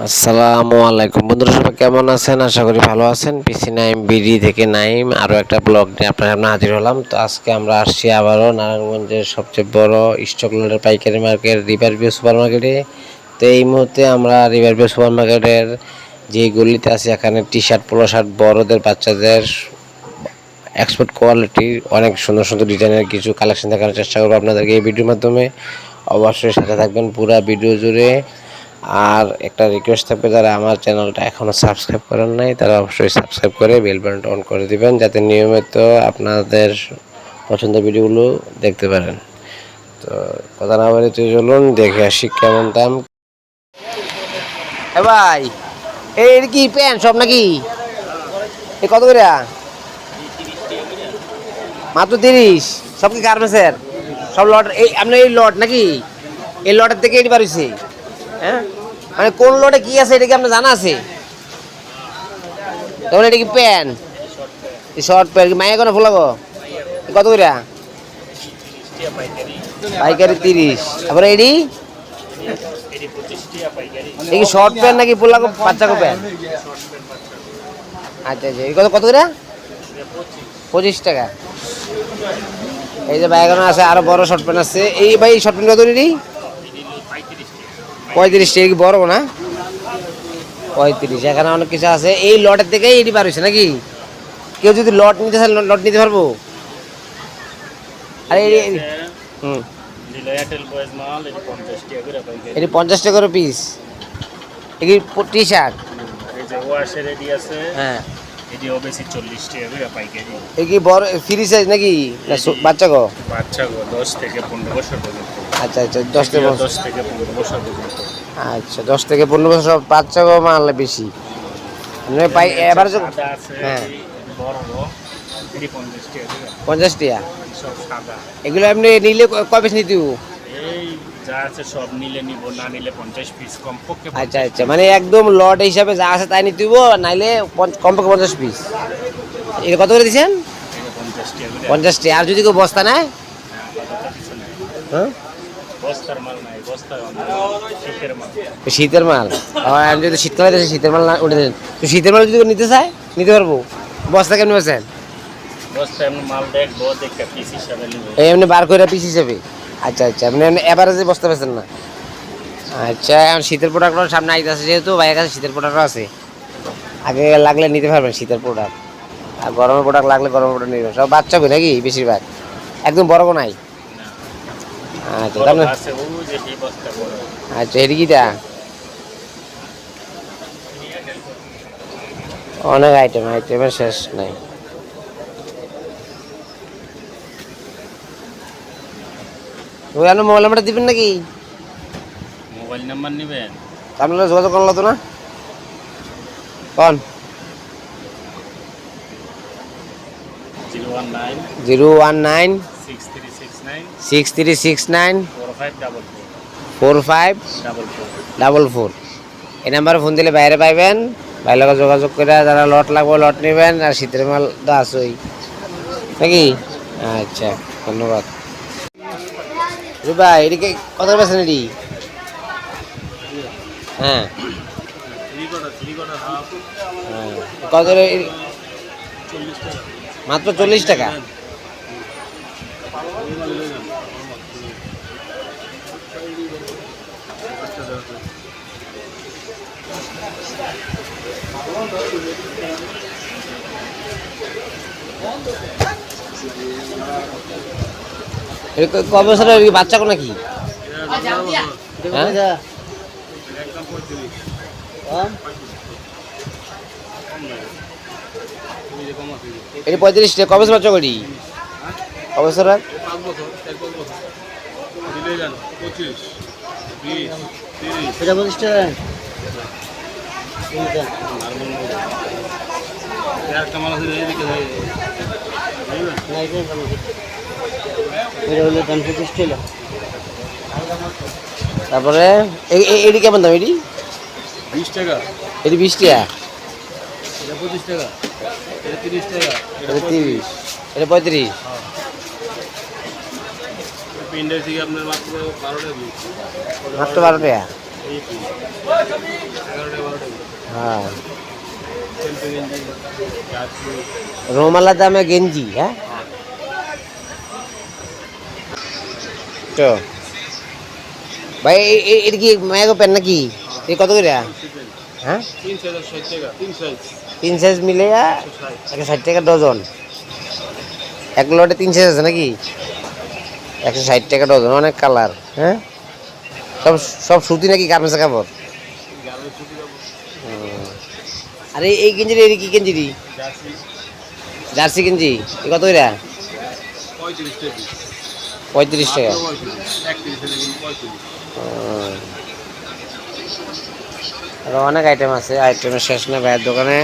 আসসালামু আলাইকুম। বন্ধুরা, সবাই কেমন আছেন? আশা করি ভালো আছেন। পিসি নাইম বিডি থেকে নাইম আরও একটা ব্লগ নিয়ে আপনার সামনে হাজির হলাম। তো আজকে আমরা আসছি আবারও নারায়ণগঞ্জের সবচেয়ে বড় স্টক লোডের পাইকারি মার্কেট রিভার ভিউ সুপার মার্কেটে তো এই মুহূর্তে আমরা রিভার ভিউ সুপার মার্কেটের যে গলিতে আছি, এখানে টি শার্ট পোলো শার্ট বড়দের, বাচ্চাদের এক্সপোর্ট কোয়ালিটির অনেক সুন্দর সুন্দর ডিজাইনের কিছু কালেকশন দেখানোর চেষ্টা করব আপনাদেরকে এই ভিডিওর মাধ্যমে। অবশ্যই সাথে থাকবেন পুরা ভিডিও জুড়ে। আর একটা রিকোয়েস্ট থাকবে যারা আমার চ্যানেলটা এখনও সাবস্ক্রাইব করেন নাই, তারা অবশ্যই সাবস্ক্রাইব করে বেল বাটনটা অন করে দিবেন, যাতে নিয়মিত আপনাদের পছন্দের ভিডিওগুলো দেখতে পারেন। তো কথা না বলে তুই চলুন, দেখে আসি কেমন দাম। ভাই এটা কি প্যান্ট সব নাকি? এ কত করে? মাত্র তিরিশ। সব কি গার্মেন্টসের সব লট এই, আপনার এই লট নাকি? এই লটের থেকে এটি বাড়িছে হ্যাঁ? মানে কোন লটে কি আছে এটা কি আপনার জানা আছে? তখন এটা কি প্যান্ট শর্ট প্যান্ট কি মাইয়া কোনো ফোলাবো? কত করে পাইকারি তিরিশ। তারপরে এই কি শর্ট প্যান্ট নাকি পোলাকো বাচ্চাকো প্যান্ট আচ্ছা আচ্ছা। এই কত কত করে পঁচিশ টাকা। এই যে বাইগানো আছে, আরও বড় শর্ট প্যান্ট আছে। এই ভাই শর্ট প্যান্ট কত নিলি পঁয়ত্রিশ টাকা। কি বড় না? পঁয়ত্রিশ, এখানে অনেক কিছু আছে। এই লটের থেকেই এটি বার নাকি? কেউ যদি লট নিতে চায়, লট নিতে পারব? আরে হুম। এটি পঞ্চাশ টাকা পিস এটি টি শার্ট হ্যাঁ। নাকি? বাচ্চা গো? বাচ্চা গো, দশ থেকে পনেরো বছর পর্যন্ত। আচ্ছা আচ্ছা দশ থেকে দশ থেকে পনেরো বছর পর্যন্ত। আচ্ছা দশ থেকে পনেরো বছর বাচ্চা গো মাল বেশি। মানে পাই এবার হ্যাঁ। পঞ্চাশ সাদা। এগুলো এমনি নিলে কয় পিস নিতে হব? যা আছে সব নিলে নিব না নিলে পঞ্চাশ পিস কমপক্ষে আচ্ছা আচ্ছা মানে একদম লট হিসাবে যা আছে তাই নিতে নাইলে কমপক্ষে পঞ্চাশ পিস এটা কত করে দিচ্ছেন এটা পঞ্চাশ টাকা করে পঞ্চাশ টাকা আর যদি কেউ বস্তা নেয়? হ্যাঁ? শীতের মাল। আমি যদি শীতকালে শীতের মাল না উঠে দেন তো শীতের মাল যদি নিতে চায় নিতে পারব। বস্তা কেমনি বস্তা এমনি বার করে পিস হিসেবে? আচ্ছা আচ্ছা আপনি এভারেজে বস্তা বেছেন না। আচ্ছা এখন শীতের প্রোডাক্ট সামনে আইতে আছে যেহেতু ভাইয়ের কাছে শীতের প্রোডাক্টও আছে। আগে লাগলে নিতে পারবেন শীতের প্রোডাক্ট আর গরমের প্রোডাক্ট লাগলে গরমের প্রোডাক্ট নিতে সব বাচ্চা হবে নাকি বেশিরভাগ? একদম বড় নাই। আচ্ছা বড় আচ্ছা এটি কিটা অনেক আইটেম আইটেমের শেষ নাই ওই আপনার মোবাইল নাম্বারটা দিবেন নাকি মোবাইল নাম্বার নেবেন আপনারা যোগাযোগ করল তো না কন zero one nine zero one nine six three six six three six nine four five double four এই নাম্বারে ফোন দিলে বাইরে পাইবেন বাইরের লগে যোগাযোগ করে যারা লট লাগবে লট নেবেন, আর শীতের মাল তো আসই নাকি? আচ্ছা ধন্যবাদ। রুবা এদিকে কত পেয়েছেন এটি? হ্যাঁ। হ্যাঁ। কত মাত্র চল্লিশ টাকা। ক- ক বছরের বাচ্চা কোনো নাকি হ্যাঁ? এটা পঁয়ত্রিশ টাকা কবে বাচ্চা করি? কবে বছর এটা টাকা তারপরে এটি কেমন দাম এটি? বিশ টাকা। এটি বিশ টাকা? এটা পঁচিশ টাকা। এটা তিরিশ টাকা। এটা তিরিশ। এটা পঁয়ত্রিশ? পিন্ডের থেকে আপনার মাত্র বারো টাকা মাত্র বারো টাকা এই এই এগারোটা বারোটা হ্যাঁ রোমালা দামে গেঞ্জি হ্যাঁ? তো। ভাই এটা কি মায়াগো প্যান নাকি? এই কত করে? হ্যাঁ? তিন সাইজ মিলে একশো ষাট টাকা ডজন। এক লটে তিন সাইজ আছে নাকি? একশো ষাট টাকা ডজন, অনেক কালার হ্যাঁ? সব সব সুতি নাকি গার্মেন্টস কাপড়। আরে, এই গেঞ্জি রে কি গেঞ্জি রে জার্সি গেঞ্জি, এ কত করে? পঁয়ত্রিশ টাকা। পঁয়ত্রিশ টাকা একত্রিশ টাকা কিন্তু পঁয়ত্রিশ হুম। আরও অনেক আইটেম আছে আইটেমের শেষ না ভাইয়ের দোকানে।